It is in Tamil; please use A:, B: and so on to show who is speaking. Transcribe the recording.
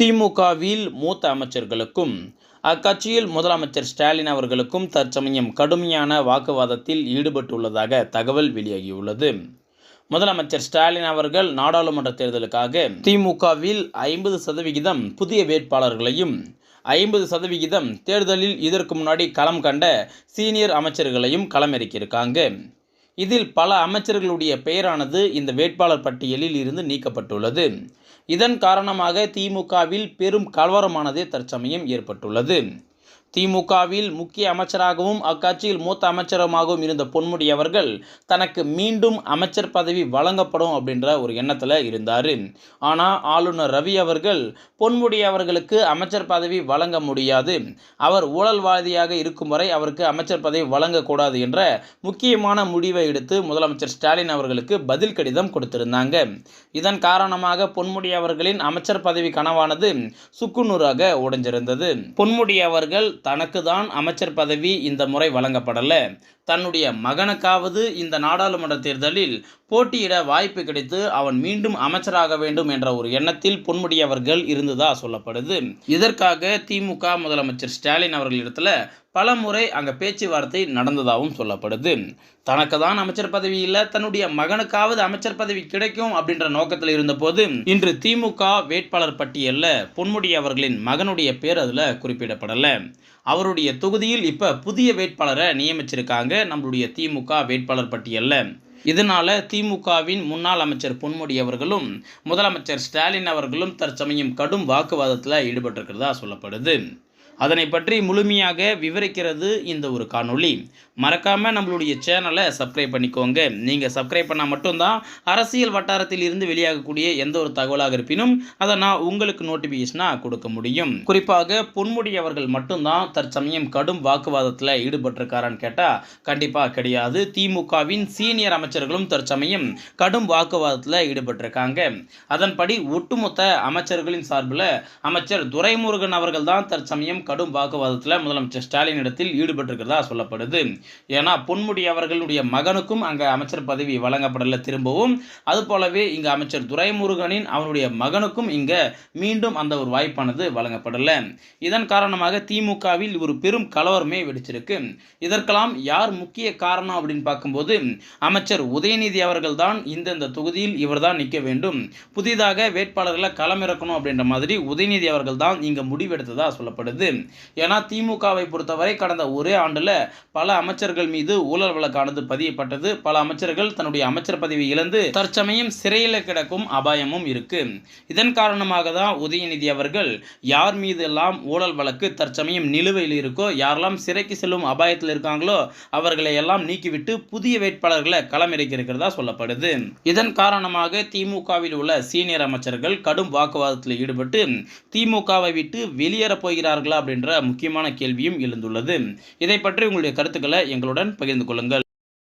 A: திமுகவில் மூத்த அமைச்சர்களுக்கும் அக்கட்சியில் முதலமைச்சர் ஸ்டாலின் அவர்களுக்கும் தற்சமயம் கடுமையான வாக்குவாதத்தில் ஈடுபட்டுள்ளதாக தகவல் வெளியாகியுள்ளது. முதலமைச்சர் ஸ்டாலின் அவர்கள் நாடாளுமன்ற தேர்தலுக்காக திமுகவில் ஐம்பது சதவிகிதம் புதிய வேட்பாளர்களையும் ஐம்பது சதவிகிதம் தேர்தலில் இதற்கு முன்னாடி களம் கண்ட சீனியர் அமைச்சர்களையும் களமிறக்கியிருக்காங்க. இதில் பல அமைச்சர்களுடைய பெயரானது இந்த வேட்பாளர் பட்டியலில் இருந்து நீக்கப்பட்டுள்ளது. இதன் காரணமாக திமுகவில் பெரும் கலவரமானது தற்சமயம் ஏற்பட்டுள்ளது. திமுகவில் முக்கிய அமைச்சராகவும் அக்கட்சியில் மூத்த அமைச்சருமாகவும் இருந்த பொன்முடி அவர்கள் தனக்கு மீண்டும் அமைச்சர் பதவி வழங்கப்படும் அப்படின்ற ஒரு எண்ணத்தில் இருந்தார். ஆனால் ஆளுநர் ரவி அவர்கள் பொன்முடி அவர்களுக்கு அமைச்சர் பதவி வழங்க முடியாது. அவர் ஊழல்வாதியாக இருக்கும் வரை அவருக்கு அமைச்சர் பதவி வழங்கக்கூடாது என்ற முக்கியமான முடிவை எடுத்து முதலமைச்சர் ஸ்டாலின் அவர்களுக்கு பதில் கடிதம் கொடுத்திருந்தாங்க. இதன் காரணமாக பொன்முடி அவர்களின் அமைச்சர் பதவி கனவானது சுக்குநூறாக உடைஞ்சிருந்தது. பொன்முடி அவர்கள் தனக்கு தான் அமைச்சர் பதவி இந்த முறை வழங்கப்படல. தன்னுடைய மகனுக்காவது இந்த நாடாளுமன்ற தேர்தலில் போட்டியிட வாய்ப்பு கிடைத்து அவன் மீண்டும் அமைச்சராக வேண்டும் என்ற ஒரு எண்ணத்தில் பொன்முடி அவர்கள் இருந்ததா சொல்லப்படுது. இதற்காக திமுக முதலமைச்சர் ஸ்டாலின் அவர்களிடத்துல பல முறை அங்கே பேச்சுவார்த்தை நடந்ததாகவும் சொல்லப்படுது. தனக்கு தான் அமைச்சர் பதவி இல்லை தன்னுடைய மகனுக்காவது அமைச்சர் பதவி கிடைக்கும் அப்படின்ற நோக்கத்தில் இருந்தபோது இன்று திமுக வேட்பாளர் பட்டியலில் பொன்முடி அவர்களின் மகனுடைய பேர் அதில் குறிப்பிடப்படலை. அவருடைய தொகுதியில் இப்போ புதிய வேட்பாளரை நியமிச்சிருக்காங்க நம்மளுடைய திமுக வேட்பாளர் பட்டியலில். இதனால் திமுகவின் முன்னாள் அமைச்சர் பொன்முடி அவர்களும் முதலமைச்சர் ஸ்டாலின் அவர்களும் தற்சமயம் கடும் வாக்குவாதத்தில் ஈடுபட்டிருக்கிறதா சொல்லப்படுது. அதனை பற்றி முழுமையாக விவரிக்கிறது இந்த ஒரு காணொளி. மறக்காமல் நம்மளுடைய சேனலை சப்ஸ்கிரைப் பண்ணிக்கோங்க. நீங்கள் சப்ஸ்கிரைப் பண்ணால் மட்டும்தான் அரசியல் வட்டாரத்தில் இருந்து வெளியாகக்கூடிய எந்த ஒரு தகவலாக இருப்பினும் அதை நான் உங்களுக்கு நோட்டிஃபிகேஷனாக கொடுக்க முடியும். குறிப்பாக பொன்முடி அவர்கள் மட்டும்தான் தற்சமயம் கடும் வாக்குவாதத்தில் ஈடுபட்டிருக்காரான்னு கேட்டால் கண்டிப்பாக கிடையாது. திமுகவின் சீனியர் அமைச்சர்களும் தற்சமயம் கடும் வாக்குவாதத்தில் ஈடுபட்டிருக்காங்க. அதன்படி ஒட்டுமொத்த அமைச்சர்களின் சார்பில் அமைச்சர் துரைமுருகன் அவர்கள் தான் தற்சமயம் கடும் வாக்குவாதத்தில் முதலமைச்சர் ஸ்டாலின் இடத்தில் ஈடுபட்டிருக்கிறதா சொல்லப்படுது. ஏன்னா பொன்முடி அவர்களுடைய மகனுக்கும் அங்கே அமைச்சர் பதவி வழங்கப்படல திரும்பவும். அது போலவே இங்கே அமைச்சர் துரைமுருகனின் அவனுடைய மகனுக்கும் இங்கே மீண்டும் அந்த ஒரு வாய்ப்பானது வழங்கப்படல. இதன் காரணமாக திமுகவில் ஒரு பெரும் கலவரமே வெடிச்சிருக்கு. இதற்கெல்லாம் யார் முக்கிய காரணம் அப்படின்னு பார்க்கும்போது அமைச்சர் உதயநிதி அவர்கள் தான் இந்தந்த தொகுதியில் இவர் தான் நிற்க வேண்டும். புதிதாக வேட்பாளர்களை களமிறக்கணும் அப்படின்ற மாதிரி உதயநிதி அவர்கள் தான் இங்கே முடிவெடுத்ததாக சொல்லப்படுது. ஏன்னா திமுகவை பொறுத்தவரை கடந்த ஒரே ஆண்டில் பல அமைச்சர்கள் மீது ஊழல் வழக்கானது பதியப்பட்டது. பல அமைச்சர்கள் தன்னுடைய அமைச்சர் பதவி இழந்து தற்சமயம் சிறையில் கிடக்கும் அபாயமும் இருக்கு. இதன் காரணமாக தான் உதயநிதி அவர்கள் யார் மீது எல்லாம் ஊழல் வழக்கு தற்சமயம் நிலுவையில் இருக்கோ யாரெல்லாம் சிறைக்கு செல்லும் அபாயத்தில் இருக்காங்களோ அவர்களை எல்லாம் நீக்கிவிட்டு புதிய வேட்பாளர்களை களமிறக்கி இருக்கிறதா சொல்லப்படுது. இதன் காரணமாக திமுகவில் உள்ள சீனியர் அமைச்சர்கள் கடும் வாக்குவாதத்தில் ஈடுபட்டு திமுகவை விட்டு வெளியேற போகிறார்களா அப்படின்ற முக்கியமான கேள்வியும் எழுந்துள்ளது. இதை பற்றி உங்களுடைய கருத்துக்களை எங்களுடன் பகிர்ந்து கொள்ளுங்கள்.